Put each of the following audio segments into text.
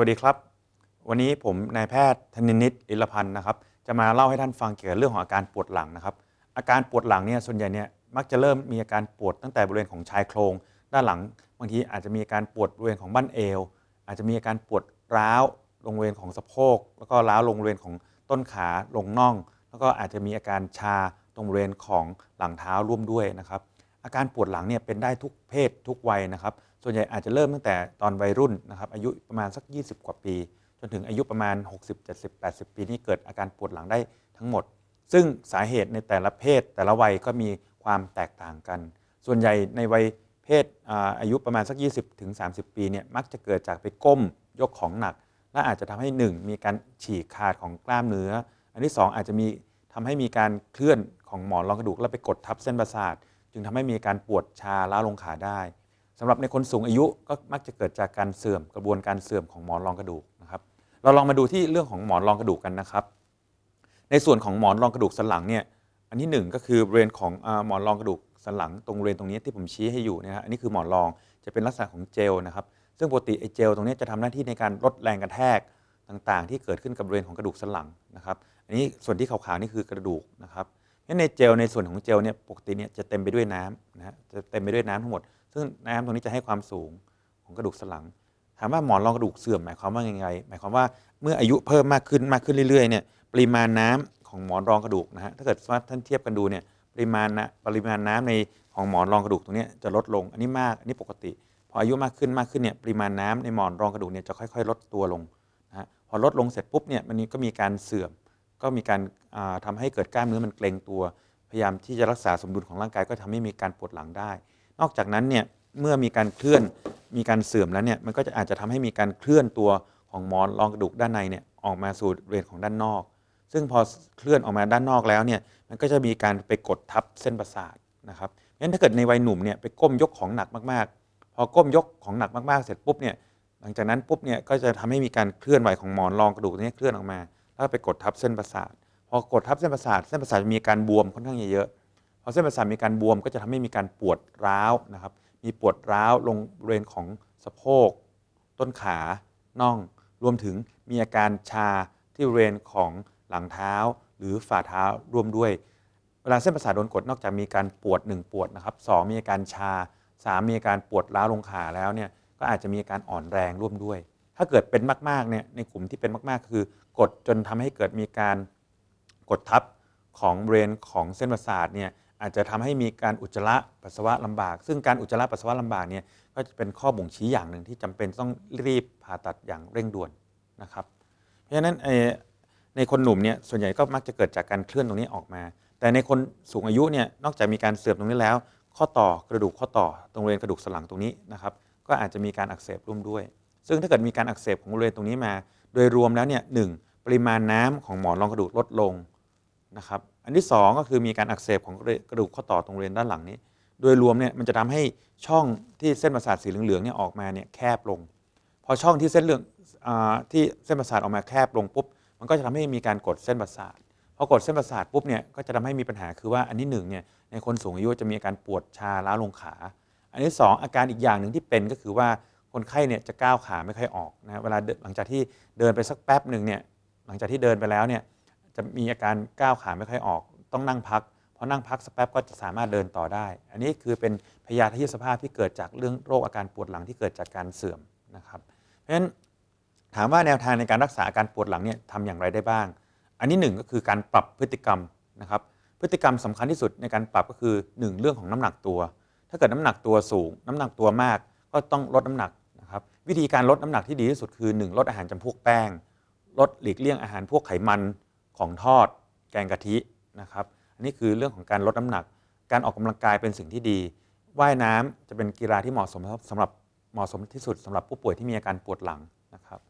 วัสดีครับ วันนี้ผมนายแพทย์ธนินิตอิลพันธ์นะครับ จะมาเล่าให้ท่านฟังเกี่ยวกับเรื่องของอาการปวดหลังนะครับ อาการปวดหลังเนี่ยส่วนใหญ่เนี่ยมักจะเริ่มมีอาการปวดตั้งแต่บริเวณของชายโครง ด้านหลัง บางทีอาจจะมีอาการปวดบริเวณของบั้นเอว อาจจะมีอาการปวดร้าวลงบริเวณของสะโพก แล้วก็ร้าวลงบริเวณของต้นขาลงน่อง แล้วก็อาจจะมีอาการชาตรงบริเวณของหลังเท้าร่วมด้วยนะครับ อาการปวดหลังเนี่ยเป็นได้ทุกเพศทุกวัยนะครับ ส่วนใหญ่อาจจะเริ่มตั้งแต่ตอนวัยรุ่นนะครับอายุประมาณสัก 20 กว่าปี จนถึงอายุประมาณ 60 70 80 ปีนี่เกิดอาการปวดหลังได้ทั้งหมด ซึ่งสาเหตุในแต่ละเพศ แต่ละวัยก็มีความแตกต่างกัน ส่วนใหญ่ในวัยเพศอายุประมาณสัก 20 ถึง 30 ปีเนี่ยมักจะเกิดจากไปก้มยกของหนัก และอาจจะทำให้ 1 มีการฉีกขาดของกล้ามเนื้อ อันที่ 2 อาจจะมีทำให้มีการเคลื่อนของหมอนรองกระดูก แล้วไปกดทับเส้นประสาท จึงทำให้มีการปวดชาล้าลงขาได้ สำหรับในคนสูงอายุก็มักจะเกิดจากการเสื่อมกระบวนการเสื่อมของหมอนรองกระดูกนะครับ เราลองมาดูที่เรื่องของหมอนรองกระดูกกันนะครับ ในส่วนของหมอนรองกระดูกสันหลังเนี่ย อันที่หนึ่งก็คือบริเวณของอหมอนรองกระดูกสันหลังตรงบริเวณตรงนี้ที่ผมชี้ให้อยู่เนยฮะอันนี้คือหมอนรองจะเป็นลักษณะของเจลนะครับ ซึ่งปกติไอเจลตรงนี้จะทำหน้าที่ในการลดแรงกระแทกต่างๆ ที่เกิดขึ้นกับบริเวณของกระดูกสันหลังนะครับ อันนี้ส่วนที่ขาวๆนี่คือกระดูกนะครับ งั้นในเจลในส่วนของเจลเนี่ยปกติเนี่ยจะเต็มไปด้วยน้ำนะฮะจะเต็มไปด้วยน้ำทั้งหมด ซึ่งน้ำตรงนี้จะให้ความสูงของกระดูกสันหลัง ถามว่าหมอนรองกระดูกเสื่อมหมายความว่ายังไง หมายความว่าเมื่ออายุเพิ่มมากขึ้นมากขึ้นเรื่อยๆเนี่ยปริมาณน้ำของหมอนรองกระดูกนะฮะถ้าเกิดว่าท่านเทียบกันดูเนี่ยปริมาณนะปริมาณน้ำในของหมอนรองกระดูกตรงนี้จะลดลง อันนี้มาก อันนี้ปกติ พออายุมากขึ้นมากขึ้นเนี่ยปริมาณน้ำในหมอนรองกระดูกเนี่ยจะค่อย ๆ ลดตัวลงนะฮะพอลดลงเสร็จปุ๊บเนี่ยมันนี้ก็มีการเสื่อม ก็มีการาทำาให้เกิดกล้ามเนื้อมันเกร็งตัว พยายามที่จะรักษาสมดุลของร่างกายก็ทำให้มีการปวดหลังได้ นอกจากนั้นเนี่ยเมื่อมีการเคลื่อนมีการเสื่อมแล้วเนี่ยมันก็จะอาจจะทำให้มีการเคลื่อนตัวของหมอนรองกระดูกด้านในเนี่ยออกมาสู่บริเวณของด้านนอก ซึ่งพอเคลื่อนออกมาด้านนอกแล้วเนี่ยมันก็จะมีการไปกดทับเส้นประสาทนะครับงั้นถ้าเกิดในวัยหนุ่มเนี่ยไปก้มยกของหนักมากๆ พอก้มยกของหนักมากๆ เสร็จปุ๊บเนี่ยหลังจากนั้นปุ๊บเนี่ยก็จะทำให้มีการเคลื่อนไหวของหมอนรองกระดูกนี้เคลื่อนออกมา แล้วไปกดทับเส้นประสาท พอกดทับเส้นประสาท เส้นประสาทจะมีการบวมค่อนข้างเยอะๆพอเส้นประสาทมีการบวมก็จะทำให้มีการปวดร้าวนะครับ มีปวดร้าวลงบริเวณของสะโพก ต้นขาน่อง รวมถึงมีอาการชาที่บริเวณของหลังเท้า หรือฝ่าเท้าร่วมด้วย เวลาเส้นประสาทโดนกดนอกจากมีการปวด 1 ปวดนะครับสองมีอาการชา 3 มีอาการปวดร้าวลงขาแล้วเนี่ยก็อาจจะมีอาการอ่อนแรงร่วมด้วย ถ้าเกิดเป็นมากๆเนี่ยในกลุ่มที่เป็นมากๆ คือ กดจนทำให้เกิดมีการกดทับของบริเวณของเส้นประสาทเนี่ยอาจจะทำให้มีการอุจจาระปัสสาวะลำบาก ซึ่งการอุจจาระปัสสาวะลำบากเนี่ยก็จะเป็นข้อบ่งชี้อย่างหนึ่งที่จำเป็นต้องรีบผ่าตัดอย่างเร่งด่วนนะครับ เพราะฉะนั้นในคนหนุ่มเนี่ยส่วนใหญ่ก็มักจะเกิดจากการเคลื่อนตรงนี้ออกมา แต่ในคนสูงอายุเนี่ยนอกจากมีการเสื่อมตรงนี้แล้ว ข้อต่อกระดูกข้อต่อตรงบริเวณกระดูกสันหลังตรงนี้นะครับก็อาจจะมีการอักเสบร่วมด้วย ซึ่งถ้าเกิดมีการอักเสบของบริเวณตรงนี้มา โดยรวมแล้วเนี่ยหนึ่ง ปริมาณน้ำของหมอนรองกระดูกลดลงนะครับ อันที่สองก็คือมีการอักเสบของกระดูกข้อต่อตรงบริเวณด้านหลังนี้ โดยรวมเนี่ยมันจะทำให้ช่องที่เส้นประสาทสีเหลืองๆเนี่ยออกมาเนี่ยแคบลง พอช่องที่เส้นเหลืองอที่เส้นประสาทออกมาแคบลงปุ๊บ มันก็จะทำให้มีการกดเส้นประสาท พอกดเส้นประสาทปุ๊บเนี่ยก็จะทำให้มีปัญหาคือว่าอันที่หนึ่งเนี่ยในคนสูงอายุจะมีอาการปวดชาล้าลงขา อันที่สองอาการอีกอย่างหนึ่งที่เป็นก็คือว่าคนไข้เนี่ยจะก้าวขาไม่ค่อยออกนะเวลาหลังจากที่เดินไปสักแป๊บหนึ่งเนี่ย หลังจากที่เดินไปแล้วเนี่ยจะมีอาการก้าวขาไม่ค่อยออก ต้องนั่งพักพอนั่งพักสักแป๊บก็จะสามารถเดินต่อได้ อันนี้คือเป็นพยาธิสภาพที่เกิดจากเรื่องโรคอาการปวดหลังที่เกิดจากการเสื่อมนะครับ เพราะฉะนั้นถามว่าแนวทางในการรักษาอาการปวดหลังเนี่ยทำอย่างไรได้บ้าง อันนี้หนึ่งก็คือการปรับพฤติกรรมนะครับ พฤติกรรมสำคัญที่สุดในการปรับก็คือ 1 เรื่องของน้ำหนักตัว ถ้าเกิดน้ำหนักตัวสูง น้ำหนักตัวมากก็ต้องลดน้ำหนักนะครับ วิธีการลดน้ำหนักที่ดีที่สุดคือ 1 ลดอาหารจำพวกแป้ง ลดหลีกเลี่ยงอาหารพวกไขมันของทอด แกงกะทินะครับอันนี้คือเรื่องของการลดน้ำหนัก การออกกำลังกายเป็นสิ่งที่ดี ว่ายน้ำจะเป็นกีฬาที่เหมาะสมสำหรับเหมาะสมที่สุดสำหรับผู้ป่วยที่มีอาการปวดหลังนะครับ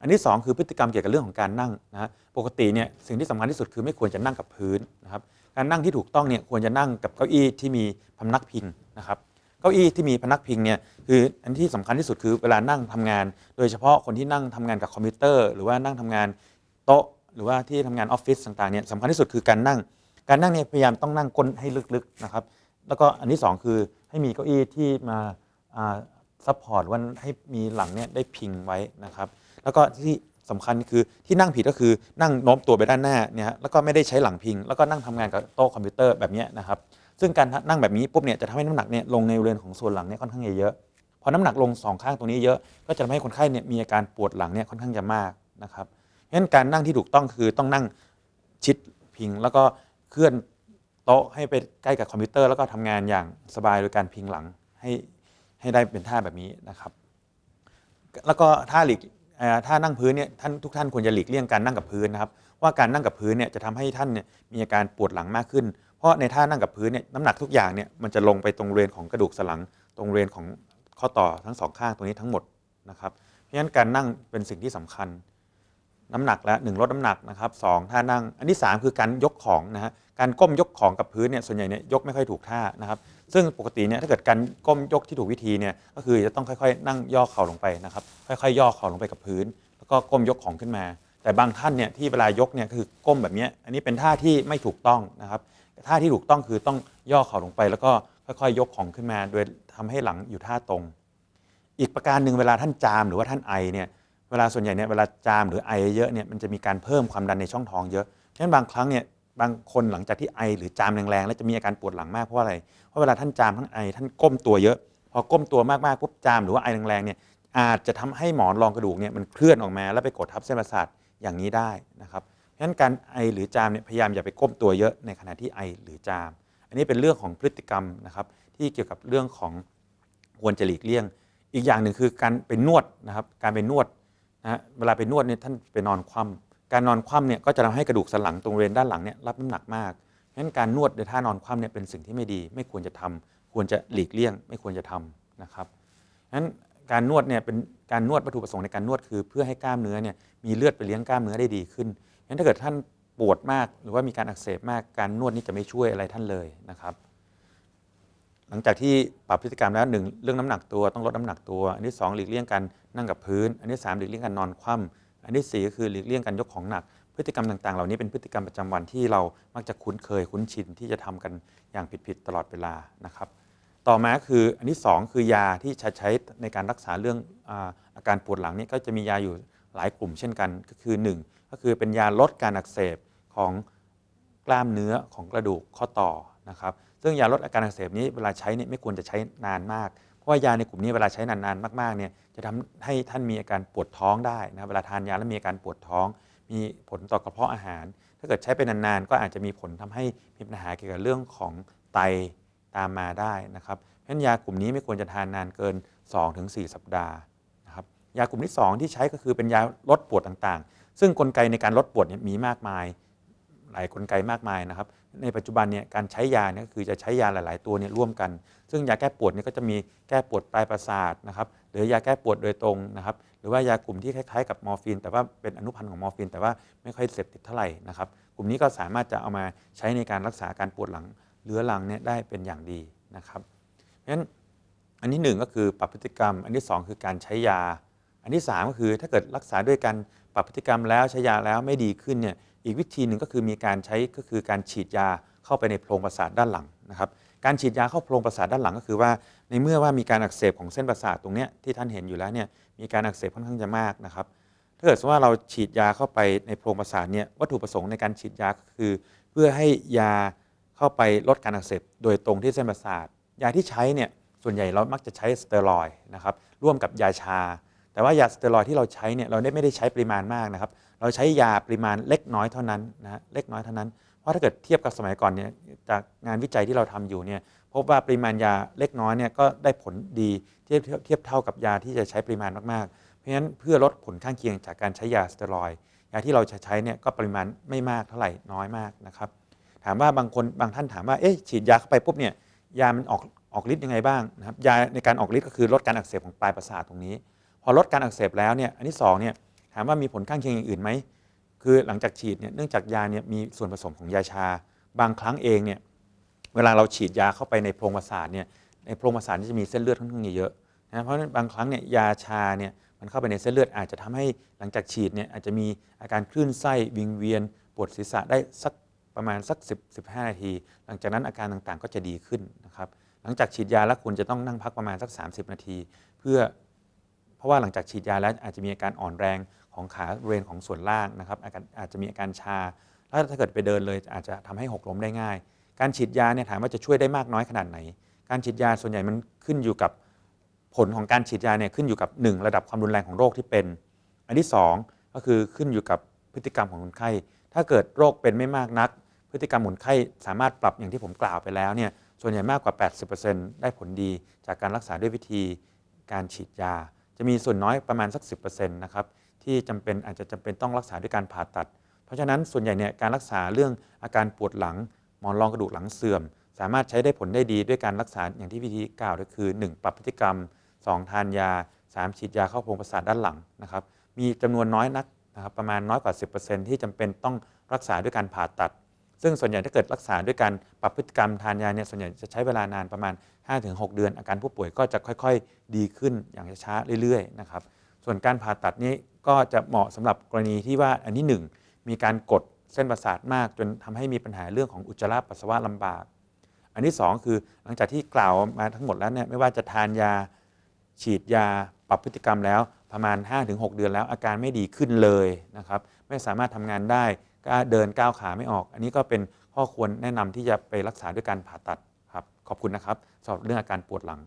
อันที่ 2 คือพฤติกรรมเกี่ยวกับเรื่องของการนั่งนะฮะปกติเนี่ยสิ่งที่สำคัญที่สุดคือไม่ควรจะนั่งกับพื้นนะครับการนั่งที่ถูกต้องเนี่ยควรจะนั่งกับเก้าอี้ที่มีพนักพิงนะครับ เก้าอี้ที่มีพนักพิงเนี่ยคืออันที่สำคัญที่สุดคือเวลานั่งทำงาน โดยเฉพาะคนที่นั่งทำงานกับคอมพิวเตอร์ หรือว่านั่งทำงานโต๊ะ หรือว่าที่ทำงานออฟฟิศต่างๆเนี่ยสำคัญที่สุดคือการนั่ง การนั่งเนี่ยพยายามต้องนั่งก้นให้ลึกๆนะครับแล้วก็อันที่สองคือให้มีเก้าอี้ที่มาซัพพอร์ตว่าให้มีหลังเนี่ยได้พิงไว้นะครับ แล้วก็ที่สำคัญคือที่นั่งผิดก็คือนั่งโน้มตัวไปด้านหน้าเนี่ยแล้วก็ไม่ได้ใช้หลังพิง แล้วก็นั่งทำงานกับโต๊ะคอมพิวเตอร์แบบนี้นะครับ ซึ่งการนั่งแบบนี้ปุ๊บเนี่ยจะทำให้น้ำหนักเนี่ยลงในบริเวณของส่วนหลังเนี่ยค่อนข้างเยอะพอน้ำหนักลงสองข้างตรงนี้เยอะ ก็จะทำให้คนไข้เนี่ยมีอาการปวดหลังเนี่ยค่อนข้างจะมากนะครับงั้นการนั่งที่ถูกต้องคือต้องนั่งชิดพิง แล้วก็เคลื่อนโต๊ะให้ไปใกล้กับคอมพิวเตอร์แล้วก็ทำงานอย่างสบายโดยการพิงหลังให้ให้ได้เป็นท่าแบบนี้นะครับ แล้วก็ท่าหลีกเอ่อท่านั่งพื้นเนี่ยท่านทุกท่านควรจะหลีกเลี่ยงการนั่งกับพื้นนะครับ ว่าการนั่งกับพื้นเนี่ยจะทำให้ท่านเนี่ยมีอาการปวดหลังมากขึ้น เพราะในท่านั่งกับพื้นเนี่ยน้ำหนักทุกอย่างเนี่ยมันจะลงไปตรงบริเวณของกระดูกสันหลัง ตรงบริเวณของข้อต่อทั้งสองข้างตรงนี้ทั้งหมดนะครับเพราะฉะนั้นการนั่งเป็นสิ่งที่สำคัญ น้ำหนักและหนึ่งลดน้ำหนักนะครับสองท่านั่ง อันที่สามคือการยกของนะฮะการก้มยกของกับพื้นเนี่ยส่วนใหญ่เนี่ยยกไม่ค่อยถูกท่านะครับ ซึ่งปกติเนี่ยถ้าเกิดการก้มยกที่ถูกวิธีเนี่ยก็คือจะต้องค่อยๆ นั่งย่อเข่าลงไปนะครับ ค่อยๆ ย่อเข่าลงไปกับพื้น แล้วก็ก้มยกของขึ้นมา แต่บางท่านเนี่ยที่เวลายกเนี่ยคือก้มแบบนี้อันนี้เป็นท่าที่ไม่ถูกต้องนะครับ ท่าที่ถูกต้องคือต้องย่อเข่าลงไป แล้วก็ค่อยๆ ยกของขึ้นมา โดยทำให้หลังอยู่ท่าตรง อีกประการหนึ่งเวลาท่านจามหรือว่าท่านไอเนี่ยเวลาส่วนใหญ่เนี่ยเวลาจามหรือไอเยอะเนี่ยมันจะมีการเพิ่มความดันในช่องท้องเยอะฉะนั้นบางครั้งเนี่ยบางคนหลังจากที่ไอหรือจามแรงๆแล้วจะมีอาการปวดหลังมากเพราะอะไร เพราะเวลาท่านจามท่านไอท่านก้มตัวเยอะ พอก้มตัวมากๆปุ๊บจามหรือว่าไอแรงๆเนี่ยอาจจะทำให้หมอนรองกระดูกเนี่ยมันเคลื่อนออกมาแล้วไปกดทับเส้นประสาทอย่างนี้ได้นะครับ ฉะนั้นการไอหรือจามเนี่ยพยายามอย่าไปก้มตัวเยอะในขณะที่ไอหรือจาม อันนี้เป็นเรื่องของพฤติกรรมนะครับที่เกี่ยวกับเรื่องของควรจะหลีกเลี่ยง อีกอย่างหนึ่งคือการไปนวดนะครับการไปนวดนะฮะเวลาไปนวดเนี่ยท่านไปนอนคว่ำการนอนคว่ำเนี่ยก็จะทำให้กระดูกสันหลังตรงบริเวณด้านหลังเนี่ยรับน้ำหนักมากฉะนั้นการนวดโดยท่านอนคว่ำเนี่ยเป็นสิ่งที่ไม่ดี ไม่ควรจะทำควรจะหลีกเลี่ยง ไม่ควรจะทำนะครับฉะนั้นการนวดเนี่ยเป็นการนวดวัตถุประสงค์ในการนวดคือ เพื่อให้กล้ามเนื้อเนี่ยมีเลือดไปเลี้ยงกล้ามเนื้อได้ดีขึ้นั้นถ้าเกิดท่านปวดมากหรือว่ามีการอักเสบมากการนวดนี่จะไม่ช่วยอะไรท่านเลยนะครับ หลังจากที่ปรับพฤติกรรมแล้วหนึ่งเรื่องน้ำหนักตัวต้องลดน้ำหนักตัว อันที่สองหลีกเลี่ยงการนั่งกับพื้น อันที่สามหลีกเลี่ยงการนอนคว่ำอันที่สี่ก็คือหลีกเลี่ยงการยกของหนัก พฤติกรรมต่างๆ เหล่านี้เป็นพฤติกรรมประจำวันที่เรามักจะคุ้นเคยคุ้นชินที่จะทำกันอย่างผิดๆตลอดเวลานะครับต่อมาคืออันที่สองคือยาที่ใช้ใช้ในการรักษาเรื่องอาอาการปวดหลังนี่ก็จะมียาอยู่ หลายกลุ่มเช่นกันก็คือหนึ่งก็คือเป็นยาลดการอักเสบของกล้ามเนื้อของกระดูกข้อต่อนะครับซึ่งยาลดอาการอักเสบนี้เวลาใช้เนี่ยไม่ควรจะใช้นานมาก เพราะว่ายาในกลุ่มนี้เวลาใช้นานๆมากๆเนี่ยจะทำให้ท่านมีอาการปวดท้องได้นะเวลาทานยาแล้วมีอาการปวดท้อง มีผลต่อกระเพาะอาหาร ถ้าเกิดใช้ไปนานๆก็อาจจะมีผลทำให้มีปัญหาเกี่ยวกับเรื่องของไตตามมาได้นะครับเพราะฉะนั้นยากลุ่มนี้ไม่ควรจะทานนานเกิน 2-4 สัปดาห์ ยากลุ่มที่ 2 ที่ใช้ก็คือเป็นยาลดปวดต่างๆ ซึ่งกลไกในการลดปวดเนี่ยมีมากมาย หลายกลไกมากมายนะครับ ในปัจจุบันเนี่ยการใช้ยาเนี่ยก็คือจะใช้ยาหลาย ๆ ตัวเนี่ยร่วมกัน ซึ่งยาแก้ปวดเนี่ยก็จะมีแก้ปวดปลายประสาทนะครับ หรือยาแก้ปวดโดยตรงนะครับ หรือว่ายากลุ่มที่คล้ายๆ กับมอร์ฟีน แต่ว่าเป็นอนุพันธ์ของมอร์ฟีน แต่ว่าไม่ค่อยเสพติดเท่าไหร่นะครับ กลุ่มนี้ก็สามารถจะเอามาใช้ในการรักษาการปวดหลังเรื้อรังเนี่ยได้เป็นอย่างดีนะครับ เพราะฉะนั้นอันที่หนึ่งก็คือปรับพฤติกรรม อันที่สองคือการใช้ยา อันที่สามก็คือถ้าเกิดรักษาด้วยการปรับพฤติกรรมแล้วใช้ยาแล้วไม่ดีขึ้นเนี่ยอีกวิธีหนึ่งก็คือมีการใช้ก็คือการฉีดยาเข้าไปในโพรงประสาทด้านหลังนะครับการฉีดยาเข้าโพรงประสาทด้านหลังก็คือว่า ในเมื่อว่ามีการอักเสบของเส้นประสาทตรงเนี้ยที่ท่านเห็นอยู่แล้วเนี่ยมีการอักเสบค่อนข้างจะมากนะครับถ้าเกิดว่าเราฉีดยาเข้าไปในโพรงประสาทเนี่ยวัตถุประสงค์ในการฉีดยาก็คือ เพื่อให้ยาเข้าไปลดการอักเสบโดยตรงที่เส้นประสาท ยาที่ใช้เนี่ยส่วนใหญ่เรามักจะใช้สเตียรอยด์นะครับร่วมกับยาชา แต่ว่ายาสเตียรอยที่เราใช้เนี่ยเราไม่ได้ใช้ปริมาณมากนะครับ เราใช้ยาปริมาณเล็กน้อยเท่านั้นนะเล็กน้อยเท่านั้น เพราะถ้าเกิดเทียบกับสมัยก่อนเนี่ยจากงานวิจัยที่เราทำอยู่เนี่ยพบว่าปริมาณยาเล็กน้อยเนี่ยก็ได้ผลดีเทียบเทียบเท่ากับยาที่จะใช้ปริมาณมากๆ เพราะฉะนั้นเพื่อลดผลข้างเคียงจากการใช้ยาสเตียรอยยาที่เราจะใช้เนี่ยก็ปริมาณไม่มากเท่าไหร่น้อยมากนะครับ ถามว่าบางคนบางท่านถามว่าเอ๊ะฉีดยาเข้าไปปุ๊บเนี่ยยามันออกออกฤทธิ์ยังไงบ้างนะครับยาในการออกฤทธิ์ก็คือลดการอักเสบของปลายประสาทตรงนี้ พอลดการอักเสบแล้วเนี่ยอันที่สองเนี่ยถามว่ามีผลข้างเคียงอย่างอื่นไหมคือหลังจากฉีดเนี่ยเนื่องจากยาเนี่ยมีส่วนผสมของยาชา บางครั้งเองเนี่ยเวลาเราฉีดยาเข้าไปในโพรงประสาทเนี่ยในโพรงประสาทนี่จะมีเส้นเลือดค่อนข้างเยอะนะเพราะฉะนั้นบางครั้งเนี่ยยาชาเนี่ยมันเข้าไปในเส้นเลือดอาจจะทำให้หลังจากฉีดเนี่ยอาจจะมีอาการคลื่นไส้วิงเวียนปวดศีรษะได้สักประมาณสัก 10 15 นาที หลังจากนั้นอาการต่างๆก็จะดีขึ้นนะครับหลังจากฉีดยาแล้วคุณจะต้องนั่งพักประมาณสัก 30 นาที เพื่อ เพราะว่าหลังจากฉีดยาแล้วอาจจะมีอาการอ่อนแรงของขาบริเวณของส่วนล่างนะครับอาการอาจจะมีอาการชา แล้วถ้าเกิดไปเดินเลยอาจจะทำให้หกล้มได้ง่าย การฉีดยาเนี่ยถามว่าจะช่วยได้มากน้อยขนาดไหน การฉีดยาส่วนใหญ่มันขึ้นอยู่กับผลของการฉีดยาเนี่ยขึ้นอยู่กับ 1 ระดับความรุนแรงของโรคที่เป็น อันที่ 2 ก็คือขึ้นอยู่กับพฤติกรรมของคนไข้ ถ้าเกิดโรคเป็นไม่มากนัก พฤติกรรมคนไข้สามารถปรับอย่างที่ผมกล่าวไปแล้วเนี่ยส่วนใหญ่มากกว่า 80%ได้ผลดีจากการรักษาด้วยวิธีการฉีดยา จะมีส่วนน้อยประมาณสัก 10%นะครับที่จำเป็นอาจจะจำเป็นต้องรักษาด้วยการผ่าตัด เพราะฉะนั้นส่วนใหญ่เนี่ยการรักษาเรื่องอาการปวดหลังหมอนรองกระดูกหลังเสื่อม สามารถใช้ได้ผลได้ดีด้วยการรักษาอย่างที่วิธีกล่าวก็คือ 1 ปรับพฤติกรรม 2 ทานยา 3 ฉีดยาเข้าโพรงประสาทด้านหลังนะครับมีจำนวนน้อยนักนะครับประมาณน้อยกว่า 10%ที่จำเป็นต้องรักษาด้วยการผ่าตัด ซึ่งส่วนใหญ่ถ้าเกิดรักษาด้วยการปรับพฤติกรรมทานยาเนี่ยส่วนใหญ่จะใช้เวลานานประมาณ 5-6 เดือน อาการผู้ป่วยก็จะค่อยๆ ดีขึ้นอย่างช้าๆเรื่อยๆนะครับส่วนการผ่าตัดนี้ก็จะเหมาะสำหรับกรณีที่ว่าอันที่หนึ่งมีการกดเส้นประสาทมาก จนทำให้มีปัญหาเรื่องของอุจจาระปัสสาวะลำบาก อันที่ 2 คือหลังจากที่กล่าวมาทั้งหมดแล้วเนี่ยไม่ว่าจะทานยาฉีดยาปรับพฤติกรรมแล้วประมาณ 5-6 เดือนแล้วอาการไม่ดีขึ้นเลยนะครับไม่สามารถทำงานได้ เดินก้าวขาไม่ออก อันนี้ก็เป็นข้อควรแนะนำที่จะไปรักษาด้วยการผ่าตัดครับขอบคุณนะครับสำหรับเรื่องอาการปวดหลัง